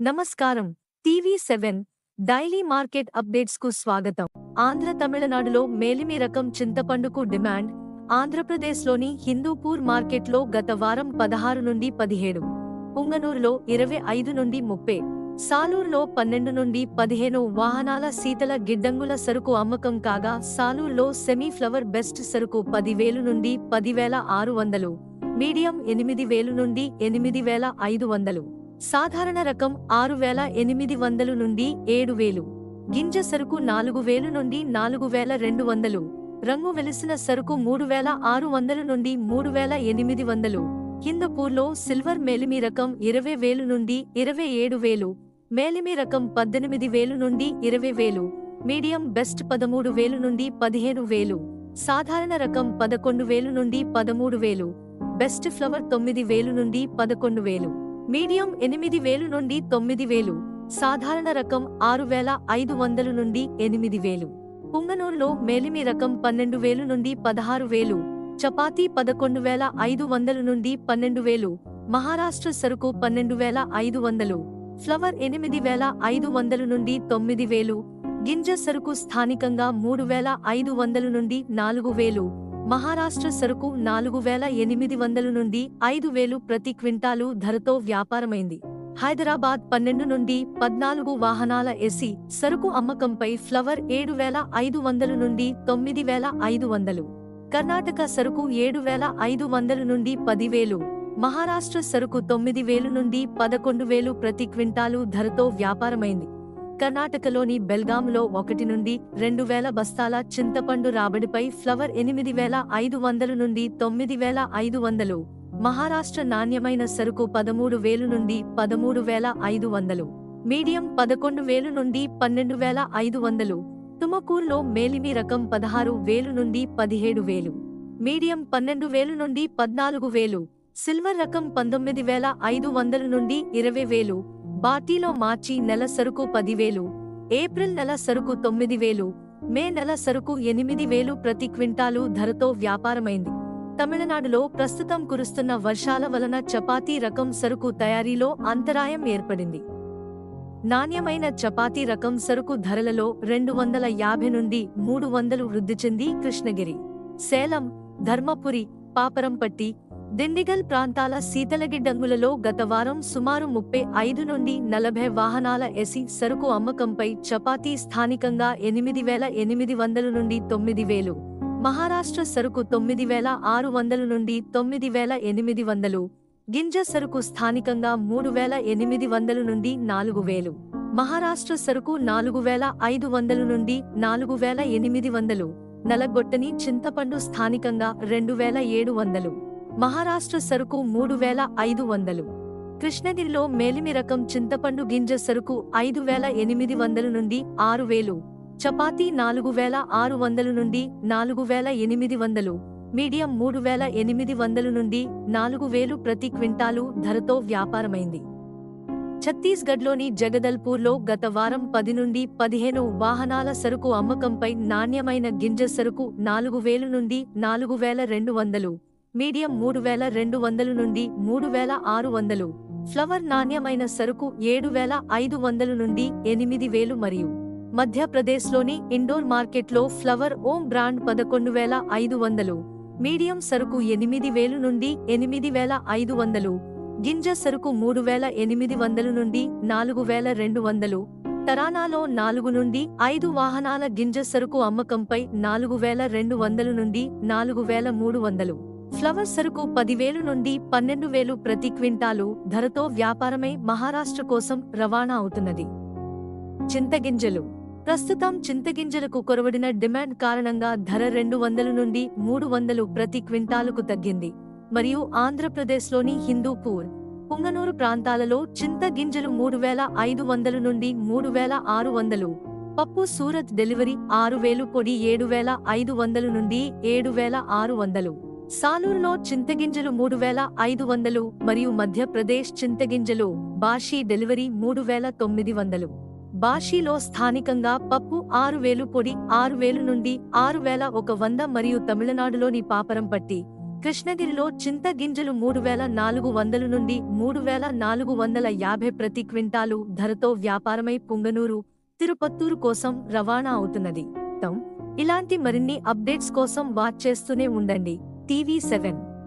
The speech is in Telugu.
నమస్కారం. టీవీ సెవెన్ డైలీ మార్కెట్ అప్డేట్స్కు స్వాగతం. ఆంధ్ర తమిళనాడులో మేలిమి రకం చింతపండుకు డిమాండ్. ఆంధ్రప్రదేశ్లోని హిందూపూర్ మార్కెట్లో గత వారం పదహారు నుండి పదిహేడు పుంగనూరులో ఇరవై ఐదు నుండి ముప్పై సాలూరులో పన్నెండు నుండి పదిహేను వాహనాల శీతల గిడ్డంగుల సరుకు అమ్మకం కాగా సాలూరులో సెమీ ఫ్లవర్ బెస్ట్ సరుకు పదివేలు నుండి పదివేల ఆరు వందలు మీడియం ఎనిమిది వేలు నుండి ఎనిమిది వేల ఐదు వందలు. సాధారణ రకం ఆరు వేల ఎనిమిది వందలు నుండి ఏడు వేలు. గింజ సరుకు నాలుగు వేలు నుండి నాలుగు వేల రెండు వందలు. రంగు వెలిసిన సరుకు మూడు వేల ఆరు వందలు నుండి మూడు వేల ఎనిమిది వందలు. హిందపూర్లో సిల్వర్ మేలిమి రకం ఇరవై వేలు నుండి ఇరవై ఏడు వేలు. మేలిమి రకం పద్దెనిమిది వేలు నుండి ఇరవై వేలు. మీడియం బెస్ట్ పదమూడు వేలు నుండి పదిహేను వేలు. సాధారణ రకం పదకొండు వేలు నుండి పదమూడు వేలు. బెస్ట్ ఫ్లవర్ తొమ్మిది వేలు నుండి పదకొండు వేలు. మీడియం ఎనిమిది వేలు నుండి తొమ్మిది వేలు. సాధారణ రకం ఆరు వేల ఐదు వందలు నుండి ఎనిమిది వేలు. పుంగనూరులో మేలిమి రకం పన్నెండు వేలు నుండి పదహారు వేలు. చపాతీ పదకొండు వేల ఐదు వందలు నుండి పన్నెండు వేలు. మహారాష్ట్ర సరుకు పన్నెండు వేల ఐదు వందలు. ఫ్లవర్ ఎనిమిది వేల ఐదు వందలు నుండి తొమ్మిది వేలు. గింజ సరుకు స్థానికంగా మూడు వేల ఐదు వందలు నుండి నాలుగు వేలు. మహారాష్ట్ర సరుకు నాలుగు వేల ఎనిమిది వందలు నుండి ఐదు వేలు ప్రతి క్వింటాలు ధరతో వ్యాపారమైంది. హైదరాబాద్ పన్నెండు నుండి పద్నాలుగు వాహనాల ఎసి సరుకు అమ్మకంపై ఫ్లవర్ ఏడు వేల ఐదు వందలు నుండి తొమ్మిది వేల ఐదు వందలు. కర్ణాటక సరుకు ఏడు వేల ఐదు వందలు నుండి పదివేలు మహారాష్ట్ర సరుకు తొమ్మిది వేలు నుండి పదకొండు వేలు ప్రతి క్వింటాలు ధరతో వ్యాపారమైంది. కర్ణాటకలోని బెల్గాంలో ఒకటి నుండి రెండు వేల బస్తాల చింతపండు రాబడిపై ఫ్లవర్ ఎనిమిది వేల ఐదు వందలు నుండి తొమ్మిది వేల ఐదు వందలు. మహారాష్ట్ర నాణ్యమైన సరుకు పదమూడు వేలు నుండి పదమూడు వేల ఐదు వందలు. మీడియం పదకొండు వేలు నుండి పన్నెండు వేల ఐదు వందలు. తుమకూరులో మేలిమి రకం పదహారు వేలు నుండి పదిహేడు వేలు. మీడియం పన్నెండు వేలు నుండి పద్నాలుగు వేలు. సిల్వర్ రకం పంతొమ్మిది వేల ఐదు వందల నుండి ఇరవై వేలు. బాటీలో మార్చి నెల సరుకు పదివేలు ఏప్రిల్ నెల సరుకు తొమ్మిది వేలు మే నెల సరుకు ఎనిమిది వేలు ప్రతి క్వింటాలు ధరతో వ్యాపారమైంది. తమిళనాడులో ప్రస్తుతం కురుస్తున్న వర్షాల వలన చపాతీ రకం సరుకు తయారీలో అంతరాయం ఏర్పడింది. నాణ్యమైన చపాతీ రకం సరుకు ధరలలో రెండు వందల యాభై నుండి మూడు వందలు వృద్ధి చెంది కృష్ణగిరి సేలం ధర్మపురి పాపరంపట్టి దిండిగల్ ప్రాంతాల శీతలగిడ్డంగులలో గత వారం సుమారు ముప్పై ఐదు నుండి నలభై వాహనాల ఎసి సరుకు అమ్మకంపై చపాతీ స్థానికంగా ఎనిమిది వేల ఎనిమిది వందల నుండి తొమ్మిది వేలు మహారాష్ట్ర సరుకు తొమ్మిది వేల ఆరు వందల నుండి తొమ్మిది వేల ఎనిమిది వందలు గింజ సరుకు స్థానికంగా మూడు వేల ఎనిమిది వందల నుండి నాలుగు వేలు మహారాష్ట్ర సరుకు నాలుగు వేల ఐదు వందల నుండి నాలుగు వేల ఎనిమిది వందలు నలగొట్టని చింతపండు స్థానికంగా రెండు వేల ఏడు వందలు. మహారాష్ట్ర సరుకు మూడు వేల ఐదు వందలు. కృష్ణగిరిలో మేలిమి రకం చింతపండు గింజ సరుకు ఐదు వేల ఎనిమిది వందల నుండి ఆరు వేలు. చపాతీ నాలుగు వేల ఆరు వందల నుండి నాలుగు వేల ఎనిమిది వందలు. మీడియం మూడు వేల ఎనిమిది వందల నుండి నాలుగు వేలు ప్రతి క్వింటాలు ధరతో వ్యాపారమైంది. ఛత్తీస్గఢ్లోని జగదల్పూర్లో గత వారం పది నుండి పదిహేను వాహనాల సరుకు అమ్మకంపై నాణ్యమైన గింజ సరుకు నాలుగు వేలు నుండి నాలుగు వేల రెండు వందలు. మీడియం మూడు వేల రెండు వందలు నుండి మూడు వేల ఆరు వందలు. ఫ్లవర్ నాణ్యమైన సరుకు ఏడు వేల ఐదు వందలు నుండి ఎనిమిది వేలు మరియు మధ్యప్రదేశ్లోని ఇండోర్ మార్కెట్లో ఫ్లవర్ ఓం బ్రాండ్ పదకొండు వేల ఐదు వందలు. మీడియం సరుకు ఎనిమిది వేలు నుండి ఎనిమిది వేల ఐదు వందలు. గింజ సరుకు మూడు వేల ఎనిమిది వందలు నుండి నాలుగు వేల రెండు వందలు. తరానాలో నాలుగు నుండి ఐదు వాహనాల గింజ సరుకు అమ్మకంపై నాలుగు వేల రెండు వందలు నుండి నాలుగు వేల మూడు వందలు. ఫ్లవర్ సరుకు పదివేలు నుండి పన్నెండు వేలు ప్రతి క్వింటాలు ధరతో వ్యాపారమై మహారాష్ట్ర కోసం రవాణా అవుతున్నది. చింతగింజలు. ప్రస్తుతం చింతగింజలకు కొరవడిన డిమాండ్ కారణంగా ధర రెండు వందల నుండి మూడు వందలు ప్రతి క్వింటాలుకు తగ్గింది. మరియు ఆంధ్రప్రదేశ్లోని హిందూపూర్ పుంగనూరు ప్రాంతాలలో చింతగింజలు మూడు వేల ఐదు వందల నుండి మూడు వేల ఆరు వందలు పప్పు సూరత్ డెలివరీ ఆరు వేలు పొడి ఏడు వేల ఐదు వందల నుండి ఏడు వేల ఆరు వందలు. సాలూరులో చింతగింజలు మూడు వేల ఐదు వందలు మరియు మధ్యప్రదేశ్ చింతగింజలు బాషీ డెలివరీ మూడు వేల తొమ్మిది వందలు. బాషీలో స్థానికంగా పప్పు ఆరు వేలు పొడి ఆరు వేలు నుండి ఆరు వేల ఒక వంద మరియు తమిళనాడులోని పాపరంపట్టి కృష్ణగిరిలో చింత గింజలు మూడు వేల నాలుగు వందలు నుండి మూడు వేల నాలుగు వందల యాభై ప్రతి క్వింటాలు ధరతో వ్యాపారమై పుంగనూరు తిరుపత్తూరు కోసం రవాణా అవుతున్నది. తం. ఇలాంటి మరిన్ని అప్డేట్స్ కోసం వాచ్ చేస్తూనే ఉండండి. TV seven